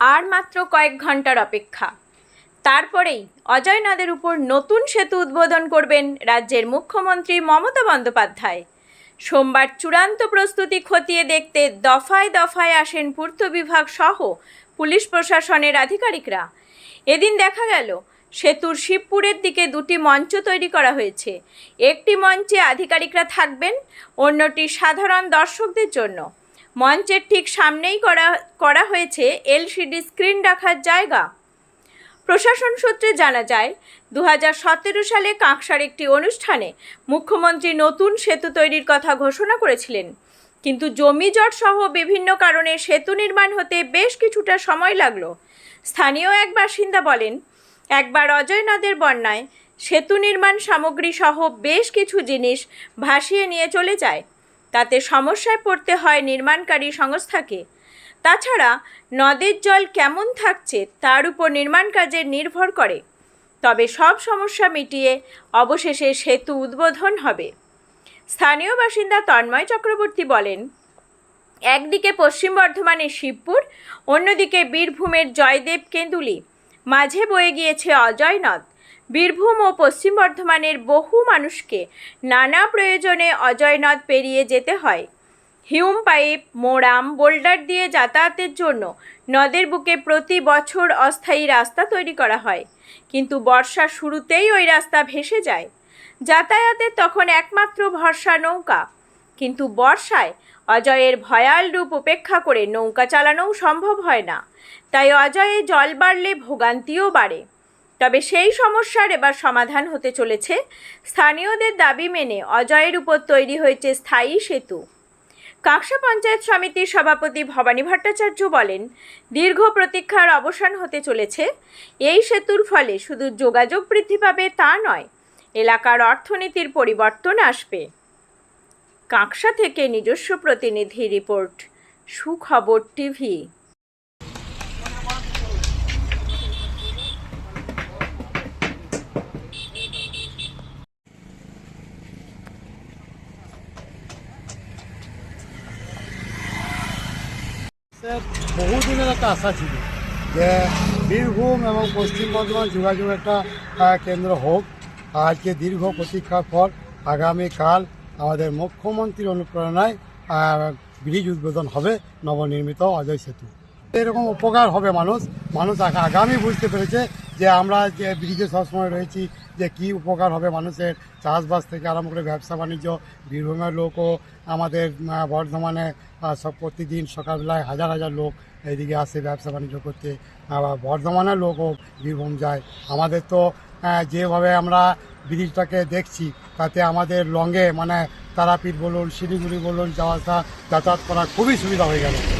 আর মাত্র কয়েক ঘণ্টার অপেক্ষা। তারপরেই অজয় নদের উপর নতুন সেতু উদ্বোধন করবেন রাজ্যের মুখ্যমন্ত্রী মমতা বন্দ্যোপাধ্যায়। সোমবার চূড়ান্ত প্রস্তুতি খতিয়ে দেখতে দফায় দফায় আসেন পূর্ত বিভাগ সহ পুলিশ প্রশাসনের আধিকারিকরা। এদিন দেখা গেল, সেতুর শিবপুরের দিকে দুটি মঞ্চ তৈরি করা হয়েছে। একটি মঞ্চে আধিকারিকরা থাকবেন, অন্যটি সাধারণ দর্শকদের জন্য। মঞ্চের ঠিক সামনেই করা করা হয়েছে এলসিডি স্ক্রিন রাখার জায়গা। প্রশাসন সূত্রে জানা যায় দু হাজার সতেরো সালে কাঁকসার একটি অনুষ্ঠানে মুখ্যমন্ত্রী নতুন সেতু তৈরির কথা ঘোষণা করেছিলেন। কিন্তু জমি জট সহ বিভিন্ন কারণে সেতু নির্মাণ হতে বেশ কিছুটা সময় লাগল। স্থানীয় এক বাসিন্দা বলেন, একবার অজয় নদের বন্যায় সেতু নির্মাণ সামগ্রী সহ বেশ কিছু জিনিস ভাসিয়ে নিয়ে চলে যায়। তাতে সমস্যায় পড়তে হয় নির্মাণকারী সংস্থাকে। তাছাড়া নদের জল কেমন থাকছে তার উপর নির্মাণ কাজের নির্ভর করে। তবে সব সমস্যা মিটিয়ে অবশেষে সেতু উদ্বোধন হবে। স্থানীয় বাসিন্দা তন্ময় চক্রবর্তী বলেন, একদিকে পশ্চিম বর্ধমানের শিবপুর, অন্যদিকে বীরভূমের জয়দেব কেন্দুলি। মাঝে বয়ে গিয়েছে অজয় নদ। বীরভূম ও পশ্চিম বর্ধমানের বহু মানুষকে নানা প্রয়োজনে অজয় নদ পেরিয়ে যেতে হয়। হিউম পাইপ, মোরাম, বোল্ডার দিয়ে যাতায়াতের জন্য নদের বুকে প্রতি বছর অস্থায়ী রাস্তা তৈরি করা হয়। কিন্তু বর্ষার শুরুতেই ওই রাস্তা ভেসে যায়। যাতায়াতের তখন একমাত্র ভরসা নৌকা। কিন্তু বর্ষায় অজয়ের ভয়াল রূপ উপেক্ষা করে নৌকা চালানোও সম্ভব হয় না। তাই অজয়ে জল বাড়লে ভোগান্তিও বাড়ে। তবে সেই সমস্যার এবার সমাধান হতে চলেছে। স্থানীয়দের দাবি মেনে অজয়ের উপর তৈরি হয়েছে স্থায়ী সেতু। কাকসা পঞ্চায়েত সমিতির সভাপতি ভবানী ভট্টাচার্য বলেন, দীর্ঘ প্রতীক্ষার অবসান হতে চলেছে। এই সেতুর ফলে শুধু যোগাযোগ বৃদ্ধি পাবে তা নয়, এলাকার অর্থনীতির পরিবর্তন আসবে। কাকসা থেকে নিজস্ব প্রতিনিধি রিপোর্ট, সুখবর টিভি। বহুদিনের একটা আশা ছিল যে বীরভূম এবং পশ্চিম বর্ধমান যোগাযোগ একটা কেন্দ্র হোক। আজকে দীর্ঘ প্রতীক্ষার পর আগামীকাল আমাদের মুখ্যমন্ত্রীর অনুপ্রেরণায় ব্রিজ উদ্বোধন হবে নবনির্মিত অজয় সেতু। এরকম উপকার হবে মানুষ। মানুষ আগা- আগামী বুঝতে পেরেছে যে আমরা যে ব্রিজে সবসময় রয়েছি, যে কি উপকার হবে মানুষের চাষবাস থেকে আরম্ভ করে ব্যবসা বাণিজ্য, বীরভূমের লোকও আমাদের বর্ধমানে সব প্রতিদিন সকালবেলায় হাজার হাজার লোক এইদিকে আসে ব্যবসা বাণিজ্য করতে। আবার বর্ধমানের লোকও বীরভূম যায়। আমাদের তো যেভাবে আমরা ব্রিজটাকে দেখছি, তাতে আমাদের লঙ্গে মানে তারাপীঠ বলুন, শিলিগুড়ি বলুন, যাওয়া আসা, যাতায়াত করা খুবই সুবিধা হয়ে গেল।